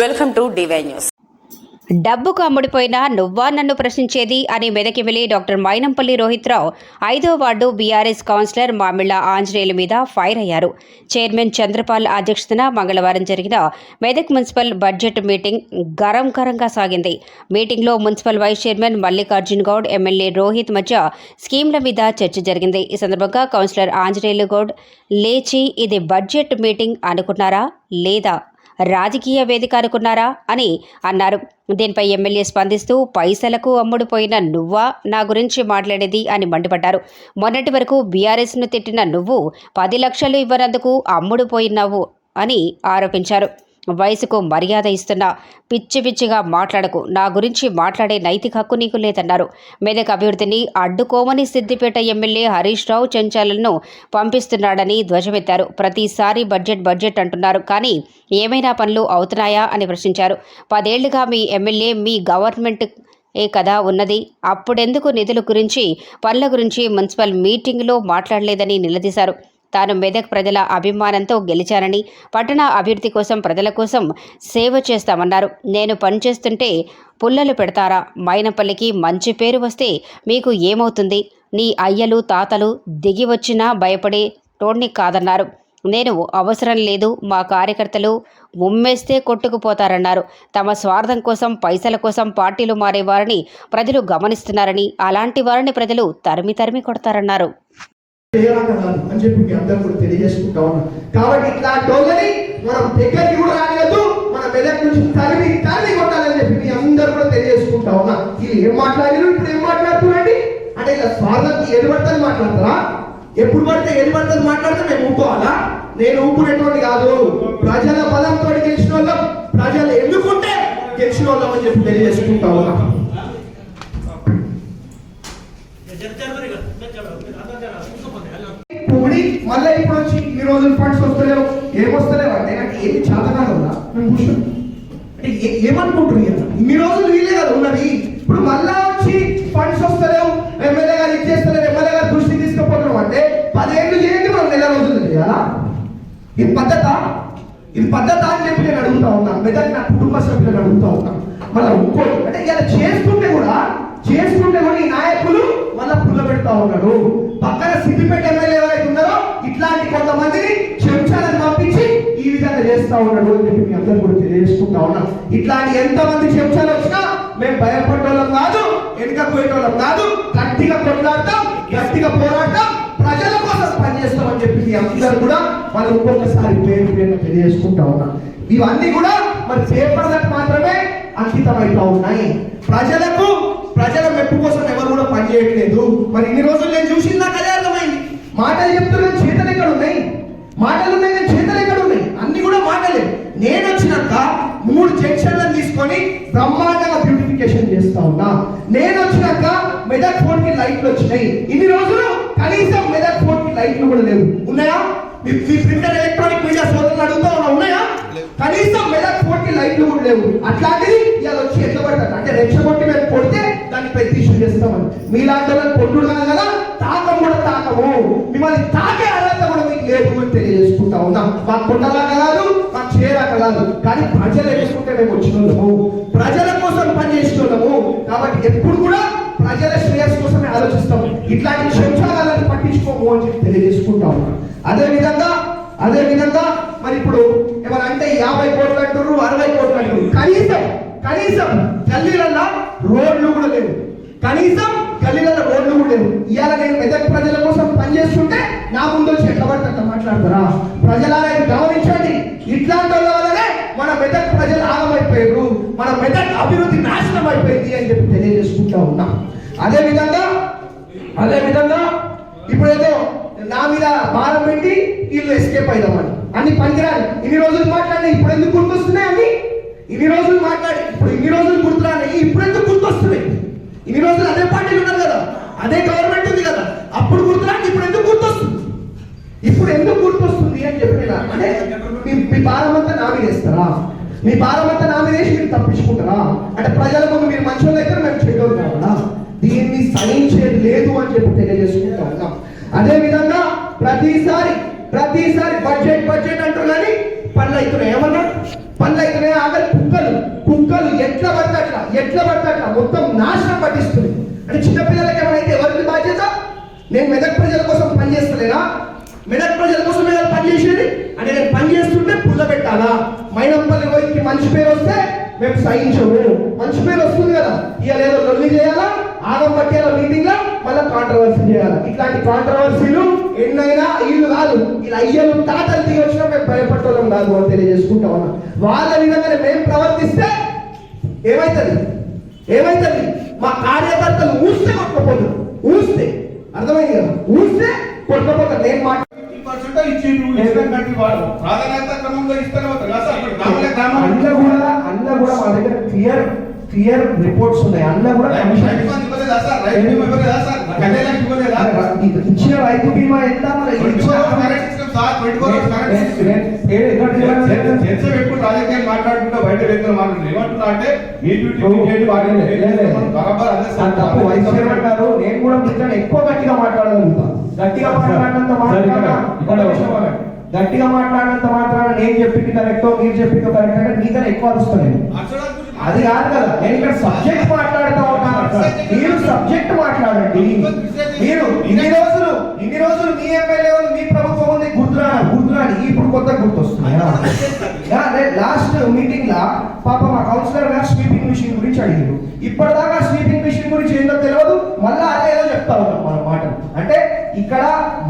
Welcome to DY news డబ్బుకు అమ్ముడిపోయినా నువ్వా నన్ను ప్రశ్నించేది అని మెదకిమిలి డాక్టర్ మైనంపల్లి రోహిత్రావు ఐదో వార్డు బీఆర్ఎస్ కౌన్సిలర్ మామిళ్ళ ఆంజనేయుల మీద ఫైర్ అయ్యారు. చైర్మన్ చంద్రపాల్ అధ్యక్షతన మంగళవారం జరిగిన మెదక్ మున్సిపల్ బడ్జెట్ మీటింగ్ గరం గరంగా సాగింది. మీటింగ్లో municipal vice chairman Mallikarjun Goud MLA Rohit మధ్య స్కీమ్ల మీద చర్చ జరిగింది. ఈ సందర్భంగా కౌన్సిలర్ ఆంజనేయులు గౌడ్ లేచి ఇది బడ్జెట్ మీటింగ్ అనుకున్నారా లేదా రాజకీయ వేదిక అనుకున్నారా అని అన్నారు. దీనిపై ఎమ్మెల్యే స్పందిస్తూ పైసలకు అమ్ముడుపోయిన నువ్వా? నా గురించి మాట్లాడేది అని మండిపడ్డారు. మొన్నటి వరకు బీఆర్ఎస్ను తిట్టిన నువ్వు పది లక్షలు ఇవ్వనందుకు అమ్ముడుపోయినావు అని ఆరోపించారు. వయసుకు మర్యాద ఇస్తున్నా. పిచ్చి పిచ్చిగా మాట్లాడకు. నా గురించి మాట్లాడే నైతిక హక్కు నీకు లేదన్నారు. మెదక్ అభివృద్ధిని అడ్డుకోమని సిద్దిపేట ఎమ్మెల్యే హరీష్ రావు చెంచాలను పంపిస్తున్నాడని ధ్వజమెత్తారు. ప్రతిసారి బడ్జెట్ బడ్జెట్ అంటున్నారు. కానీ ఏమైనా పనులు అవుతున్నాయా అని ప్రశ్నించారు. పదేళ్ళుగా మీ ఎమ్మెల్యే మీ గవర్నమెంట్ ఏ కదా ఉన్నది. అప్పుడెందుకు నిధుల గురించి పనుల గురించి మున్సిపల్ మీటింగ్లో మాట్లాడలేదని నిలదీశారు. తాను మెదక్ ప్రజల అభిమానంతో గెలిచానని పట్టణ అభివృద్ధి కోసం ప్రజల కోసం సేవ చేస్తామన్నారు. నేను పనిచేస్తుంటే పుల్లలు పెడతారా? మైనపల్లికి మంచి పేరు వస్తే మీకు ఏమవుతుంది? నీ అయ్యలు తాతలు దిగి వచ్చినా భయపడే టోడ్ని కాదన్నారు. నేను అవసరం లేదు మా కార్యకర్తలు ఉమ్మేస్తే కొట్టుకుపోతారన్నారు. తమ స్వార్థం కోసం పైసల కోసం పార్టీలు మారే వారిని ప్రజలు గమనిస్తున్నారని అలాంటి వారిని ప్రజలు తరిమి తరిమి కొడతారన్నారు. చేయాలని కాదు అని చెప్పి మీ అందరూ కూడా తెలియజేసుకుంటా ఉన్నాం. కాబట్టి ఇట్లాంటి వాళ్ళని మనం దగ్గరికి కూడా రానియద్దు మన మెదక్ నుంచి తరిమి తరిమి కొట్టాలని చెప్పి మీ అందరూ కూడా తెలియజేసుకుంటా ఉన్నా. వీళ్ళు ఏం మాట్లాడారు ఇప్పుడు ఏం మాట్లాడుతున్నారండి? అంటే ఇలా స్వార్థకి ఏది పడితే మాట్లాడతారా? ఎప్పుడు పడితే ఏది పడితే మాట్లాడితే మేము ఊపుకోవాలా నేను ఊపునేటువంటి కాదు. ప్రజల పదంతో గెలిచిన వాళ్ళం. ప్రజలు ఎన్నుకుంటే గెలిచిన వాళ్ళం అని చెప్పి తెలియజేసుకుంటా ఉన్నా పొడి మళ్ళీ ఇప్పుడు వచ్చి ఈ రోజులు ఫండ్స్ వస్తలేవు ఏమొస్తలేవు అంటే నాకు ఏమి చేతనాలు ఉందా అంటే ఏ- ఏమనుకుంటున్నారు ఇన్ని రోజులు వీలే కదా ఉన్నది ఇప్పుడు మళ్ళా వచ్చి ఫండ్స్ వస్తలేవు ఎమ్మెల్యే గారు ఇచ్చేస్తలేరు ఎమ్మెల్యే గారు దృష్టి తీసుకుపోతున్నాం అంటే పదేళ్ళు చేయండి మనం నెల రోజులు చేయాలా ఇది పద్ధత ఇది పద్ధత అని చెప్పి నేను అడుగుతా ఉన్నా. మెదక్ నా కుటుంబ సభ్యులను అడుగుతా ఉన్నా. మళ్ళీ ఇంకోటి అంటే ఇలా చేస్తుంటే కూడా చేస్తుంటే కూడా ఈ నాయకులు మళ్ళీ పుల్ల పెడతా ఉన్నారు. పక్కన సిద్దిపేట ఎమ్మెల్యే ఎవరైతే ఉన్నారో ఇట్లాంటి కొంతమందిని ఈ చేస్తా ఉన్నాడు అని చెప్పి మీ అందరూ కూడా తెలియజేసుకుంటా ఉన్నా. ఇట్లాంటి ఎంతమంది చెంచాలు వచ్చినా మేము భయపడ్డోళ్ళం కాదు వెనుక పోయేటోళ్ళం కాదు. గట్టిగా కొట్లాడతాం గట్టిగా పోరాడతాం ప్రజల కోసం పనిచేస్తామని చెప్పి మీ అందరూ కూడా వాళ్ళు ఇంకొకసారి పేరు పేరు తెలియజేసుకుంటా ఉన్నా. ఇవన్నీ కూడా మరి పేపర్లకు మాత్రమే అంకితం ఉన్నాయి. ప్రజలకు ప్రజల మెప్పు కోసం ఎవరు కూడా పనిచేయట్లేదు మరి ఇన్ని రోజులు నేను చూసింది నాకు అదే అర్థమైంది. మాటలు చెప్తున్నాను చేతలు ఇక్కడ ఉన్నాయి? మాటలు ఉన్నాయి నేను వచ్చినాక మూడు జంక్షన్లను తీసుకొని బ్రహ్మాండంగా బ్యూటిఫికేషన్ చేస్తా ఉన్నా. నేను వచ్చినాక మెదక్ ఫోన్కి లైట్లు వచ్చినాయి. ఇన్ని రోజులు కనీసం మెదక్ ఫోన్కి లైట్లు కూడా లేవు. ఉన్నాయా? మీ ప్రింటర్ ఎలక్ట్రానిక్ మీడియా సోదరులు అడుగుతా ఉన్నా ఉన్నాయా? కనీసం మెదక్ ఫోన్కి లైట్లు కూడా లేవు. అట్లాంటిది ఇవాళ వచ్చి ఎట్లా పడతారు? అంటే రెచ్చగొట్టి మేము కొడితే దాన్ని పెద్ద చేస్తామని. మీలాంటి వాళ్ళని కొట్టుడు కదా తాకం కూడా తాకము. మిమ్మల్ని తాకే అర్హత తెలియజేసుకుంటా ఉన్నాం. మా కొండలాగా కాదు మా చేయరాక కాదు. కానీ ప్రజలు ఎదుర్కొంటే మేము వచ్చిన ప్రజల కోసం పనిచేస్తున్నాము కాబట్టి ఎప్పుడు కూడా ప్రజల శ్రేయస్ కోసమే ఆలోచిస్తాము ఇట్లాంటి శంశాలను పట్టించుకోము అని చెప్పి తెలియజేసుకుంటా ఉన్నాం. అదే విధంగా అదే విధంగా మరి ఇప్పుడు ఏమైనా అంటే యాభై కోట్లు అంటారు అరవై కోట్లు అంటారు కనీసం కనీసం గల్లీలల్లో రోడ్లు కూడా లేవు. కనీసం గల్లీల రోడ్లు కూడా లేవు ఇవాళ నేను మెదక్ ప్రజల కోసం పనిచేస్తుంటే నా ముందు వచ్చి ఎట్లా పడితే మాట్లాడతారా? ప్రజలారా గమనించండి. ఇట్లాంటి వల్లనే మన మెదక్ ప్రజలు ఆగమైపోయారు మన మెదక్ అభివృద్ధి నాశనం అయిపోయింది అని చెప్పి తెలియజేసుకుంటా ఉన్నా. అదే విధంగా అదే విధంగా ఇప్పుడేదో నా మీద భారం పెట్టి వీళ్ళు ఎస్కేప్ అయిదామని అన్ని పనికిరాలి ఇన్ని రోజులు మాట్లాడి ఇప్పుడు ఎందుకు గుర్తొస్తున్నాయి అన్ని? ఇన్ని రోజులు మాట్లాడి ఇప్పుడు ఇన్ని రోజులు గుర్తురాని ఇప్పుడు ఎందుకు గుర్తొస్తున్నాయి? ఇన్ని రోజులు అదే పార్టీలు ఉన్నారు కదా. అదే గవర్నమెంట్ ఉంది. అప్పుడు గుర్తురాండి ఇప్పుడు ఎందుకు గుర్తొస్తుంది? ఇప్పుడు ఎందుకు గుర్తొస్తుంది అని చెప్పిన అంటే మీ మీ నామినేస్తారా మీ భారం అంతా నా మీరు తప్పించుకుంటారా? అంటే ప్రజల ముందు మీరు మంచి దగ్గర మేము చేయగలం కావాలా? దీన్ని సహించేది లేదు అని చెప్పి తెలియజేసుకుంటా ఉన్నాం. అదే విధంగా ప్రతిసారి ప్రతిసారి బడ్జెట్ బడ్జెట్ అంటారు కానీ పనులు అవుతున్నాయి ఏమన్నా? పనులు అవుతున్నాయి ఆగలి కుక్కలు కుక్కలు ఎట్లా పడితే అట్లా ఎట్లా పడితే అట్లా. మొత్తం నేను మెదక్ ప్రజల కోసం పనిచేస్తలేనా మెదక్ ప్రజల కోసం ఏదో పని చేసేది? అంటే నేను పని చేస్తుంటే పుల్ల పెట్టాలా? మైనప్పల్లి రోహిత్కి మంచి పేరు వస్తే మేము సహించము. మంచి పేరు వస్తుంది కదా. ఇక ఏదో లొల్లి చేయాలా? ఆగం పట్టేలా మీటింగ్లో మళ్ళీ కాంట్రవర్సీ చేయాలి? ఇట్లాంటి కాంట్రవర్సీలు ఎన్నైనా ఇల్లు కాదు. ఇలా అయ్యలు తాతలు దిగి వచ్చినా మేము భయపడటం కాదు అని తెలియజేసుకుంటా ఉన్నా. వాళ్ళ విధంగానే మేము ప్రవర్తిస్తే ఏమైతుంది? ఏమైతుంది? మా కార్యకర్తలు ఊస్తే కొట్టుకుపోతారు. ఊస్తే. అర్థమైంది కదా? ఊస్తే కొట్టుకుపోతారు నేను మాట అందులో కూడా అందులో కూడా మా దగ్గర క్లియర్ క్లియర్ రిపోర్ట్స్ ఉన్నాయి. అందులో కూడా ఇచ్చిన రైతు బీమా ఎంత? మరి sir twenty four hours current చర్చ పెట్టుకుని రాజకీయాలు మాట్లాడుకుంటా బయట వ్యక్తులు మాట్లాడుతున్నారు ఏమంటున్నా అంటే మీ డ్యూటీ చేయండి బరాబర్ తప్పు గారు నేను కూడా మీతో ఎక్కువ గట్టిగా మాట్లాడగలుగుతా గట్టిగా మాట్లాడినంత ఆగండి. గట్టిగా మాట్లాడినంత మాత్రాన నేను చెప్పింది కరెక్టో మీరు చెప్పింది కరెక్ట్ అంటే ఎక్కువ అరుస్తాను నేను అది కాదు కదా నేను ఇక్కడ సబ్జెక్ట్ మాట్లాడుతా ఉన్నాను మీరు సబ్జెక్ట్ మాట్లాడండి మీరు ఇన్ని రోజులు ఇన్ని రోజులు మీ ఎమ్మెల్యే మీ ఉంది గుర్తురా గుర్తురాని ఇప్పుడు కొత్త గుర్తొస్తున్నాయా. లాస్ట్ మీటింగ్ లా పాప మా కౌన్సిలర్ గారు స్వీపింగ్ మిషన్ గురించి అడిగారు ఇప్పటిదాకా స్వీపింగ్ మిషన్ గురించి ఏందో తెలియదు మళ్ళా అదే ఏదో చెప్తా ఉన్నాం మన మాటలు. అంటే ఇక్కడ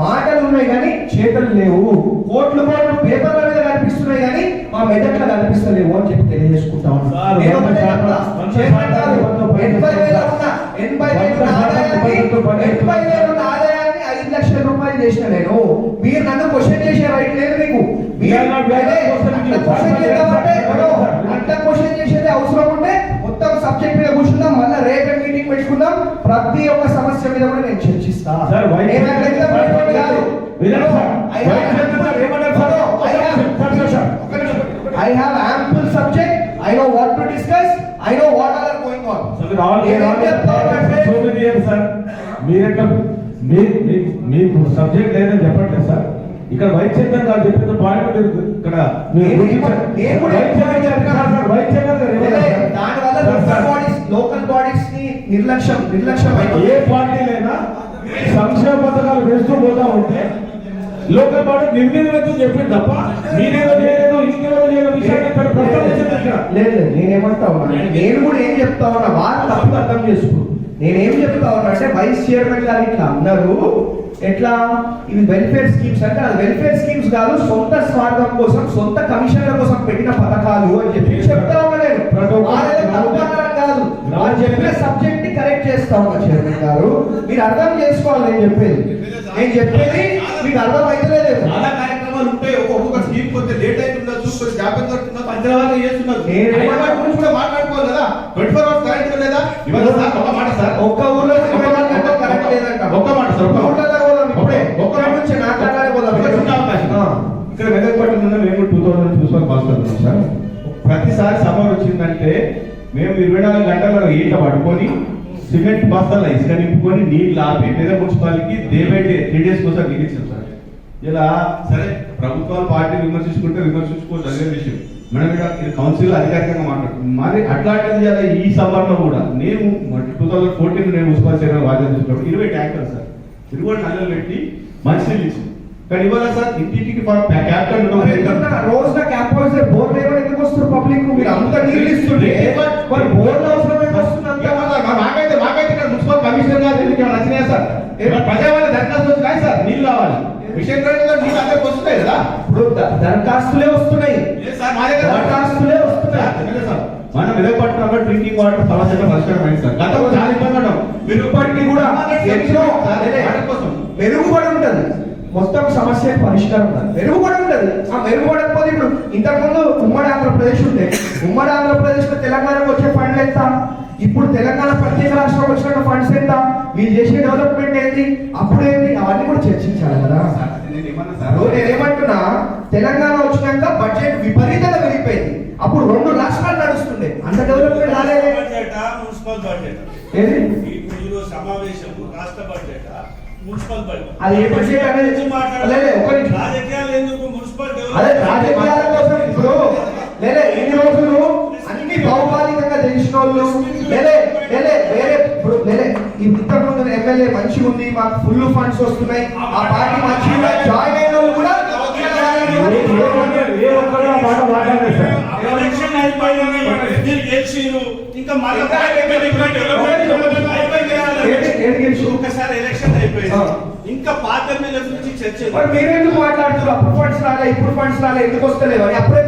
మాటలు ఉన్నాయి కానీ చేతలు లేవు. కోట్లు కోట్లు పేపర్ల మీద కనిపిస్తున్నాయి కానీ మా మెదట్లో కనిపిస్తలేవు అని చెప్పి తెలియజేసుకుంటా ఉన్నాం. సార్, నేను ఒకటే వంద చెప్తా, శాతం, చైర్మన్ గారు, వంద శాతం, ఎనభై వేల ఉన్న ఎనభై వేల ఎనభై వేల ఉన్న ఆదాయాన్ని ఐదు లక్షల రూపాయలు చేసిన నేను మీరు నన్ను క్వశ్చన్ చేసే రైట్ లేదు మీకు మీరు వేల వేల అదే, question అట్లా. క్వశ్చన్ చేసేది అవసరం ఉంటే మొత్తం సబ్జెక్ట్ మీద కూర్చుందాం. మళ్ళీ రేపే మీటింగ్ పెట్టుకుందాం. ప్రతి ఒక్క సమస్య మీద కూడా నేను చర్చిస్తా. సార్, వైస్ నేను అట్లా ఎగ్జామ్ సార్, పెట్టేవాడిని కాదు. వినండి sir. I have vice chairman sir. మీరు. మీరెట్లా మీ మీ- మీకు సబ్జెక్ట్ లేదని చెప్పట్లేదు సార్. ఇక్కడ చైర్మన్ గారు చెప్పిన. పాయింట్ ఇక్కడ లోకల్. బాడీస్ని నిర్లక్ష్యం నిర్లక్ష్యం ఏ అయిపోయింది. పార్టీలైనా సంక్షేమ పథకాలు వేస్తూ పోతా ఉంటే లోకల్ బాడీ నిర్ణయం చెప్పింది తప్ప మీరేదో చేయలేదు ఇంకేదో చేయలేదు విషయాన్ని. లేదు లేదు, నేనేమంటా ఉన్నా నేను కూడా ఏం చెప్తా ఉన్నా వారు తప్పు అర్థం చేసుకో నేనేం చెప్తా ఉన్నా అంటే వైస్ చైర్మన్ గారు ఇట్లా అన్నారు ఎట్లా? ఇవి వెల్ఫేర్ స్కీమ్స్ అంటే అది వెల్ఫేర్ స్కీమ్స్ కాదు సొంత స్వార్థం కోసం సొంత కమిషన్ల కోసం పెట్టిన పథకాలు అని చెప్పి చెప్తా ఉన్నా కాదు. వాళ్ళు చెప్పిన సబ్జెక్ట్ని కరెక్ట్ చేస్తా ఉన్నా చైర్మన్ గారు. మీరు అర్థం చేసుకోవాలి నేను చెప్పేది. నేను చెప్పేది మీకు అర్థం అవుతలేదు చాలా కార్యక్రమాలు ఉంటాయి. ఒక్కొక్క స్కీమ్ కొంచెం లేట్ అవుతుండొచ్చు కొంచెం జాప్యం జరుగుతుండొచ్చు అంచనా చేస్తున్నారు. నేను- గురించి కూడా మాట్లాడుకోవాలి కదా. ట్వంటీ ఫోర్ అవర్స్ కరెంట్ లేదా? ఇవాళ సార్ ఒక మాట సార్. సమ్మర్ మేము ఇరవై నాలుగు గంటల ఈట పట్టుకొని సిమెంట్ బస్తాల ఇసుక నింపుకొని నీళ్ళు ఆపి పేద మున్సిపాలిటీకి దేవేటి త్రీ డేస్ కోసం నిలిచాం సార్. ఇలా సరే ప్రభుత్వాలు పార్టీ విమర్శించుకుంటే విమర్శించుకోవచ్చు అదే విషయం. మనం ఇక్కడ కౌన్సిల్ అధికారికంగా మాట్లాడుతుంది మరి అట్లాంటిది ఇలా ఈ సమ్మర్లో కూడా? నేను టూ థౌసండ్ ఫోర్టీన్ నేను మున్సిపల్ చైర్మన్ బాధ్యత ఇరవై ట్యాంకర్ సార్. ఇరవై నల్లలు పెట్టి మంచి నీళ్ళు ఇచ్చింది కానీ ఇవాళ సార్ ఇంటింటికి ఎందుకన్నా రోజున క్యాంప్ హౌస్ బోర్ లేవని ఎందుకు వస్తారు పబ్లిక్? మీరు అంత నీళ్ళు మరి బోర్లు అవసరం ఏమి వస్తుంది? మాకైతే మాకైతే ఇక్కడ మున్సిపల్ కమిషనర్ గారు ఏమైనా వచ్చినాయా సార్? ప్రజావాళ్ళ దరఖాస్తు వచ్చినాయి సార్? నీళ్ళు కావాలి రేట్లో నీళ్ళు అందరికి వస్తున్నాయి కదా. ఇప్పుడు దరఖాస్తులే వస్తున్నాయి. సార్ మా దగ్గర దరఖాస్తులే వస్తున్నాయి. సార్ మన డ్రింకింగ్ వాటర్ సమస్యగా పరిష్కారం అయింది సార్. గతంలో చాలా ఇబ్బంది ఉన్నాం మీరు ఇప్పటికీ కూడా ఎన్నో మెరుగుపడి మొత్తం సమస్య పరిష్కారం ఉంటది మెరుగుపడి ఉంటది. ఆ మెరుగుపడకపోతే ఇప్పుడు ఇంతకుముందు ఉమ్మడి ఆంధ్రప్రదేశ్ ఉంటే ఉమ్మడి ఆంధ్రప్రదేశ్లో తెలంగాణకు వచ్చే ఫండ్లు ఎంత? ఇప్పుడు తెలంగాణ ప్రత్యేక రాష్ట్రం వచ్చిన ఫండ్స్ ఎంత? వీళ్ళు చేసే డెవలప్మెంట్ ఏంటి? అప్పుడు ఏంటి? అవన్నీ కూడా చర్చించాలి కదా. నేనేమంటున్నా తెలంగాణ వచ్చినాక బడ్జెట్ విపరీతంగా పెరిగిపోయింది. అప్పుడు రెండు రాష్ట్రాలు నడుస్తుండే. అంత డెవలప్మెంట్ రాలేదే. బడ్జెట్ మున్సిపల్ సమావేశం రాష్ట్ర బడ్జెట్? మున్సిపల్ బడ్జెట్ అది అనేది? గురించి మాట్లాడాలి. రాజకీయాలు ఎందుకు మున్సిపల్ అదే డెవలప్మెంట్ రాజకీయాల కోసం లేలే ఇన్ని రోజులు అన్ని భౌగోళికంగా తెలిసిన వాళ్ళు లేలే లేలే వేరే ఇప్పుడు లేలే ఈ ఇంతకు ముందు ఎమ్మెల్యే మంచిగా ఉంది మాకు ఫుల్ ఫండ్స్ వస్తున్నాయి ఆ పార్టీ మంచిగా జాయిన్ అయిన వాళ్ళు కూడా ఎలక్షన్ అయిపోయింది. మీరు గెలిచిరు ఇంకా మళ్ళీ ఒకసారి ఎలక్షన్ అయిపోయింది. ఇంకా పాత గురించి చర్చ మరి మీరెందుకు మాట్లాడుతున్నారు? అప్పుడు ఫండ్స్ రాలే ఇప్పుడు ఫండ్స్ రాలే ఎందుకు వస్తలేవు అని? అప్పుడే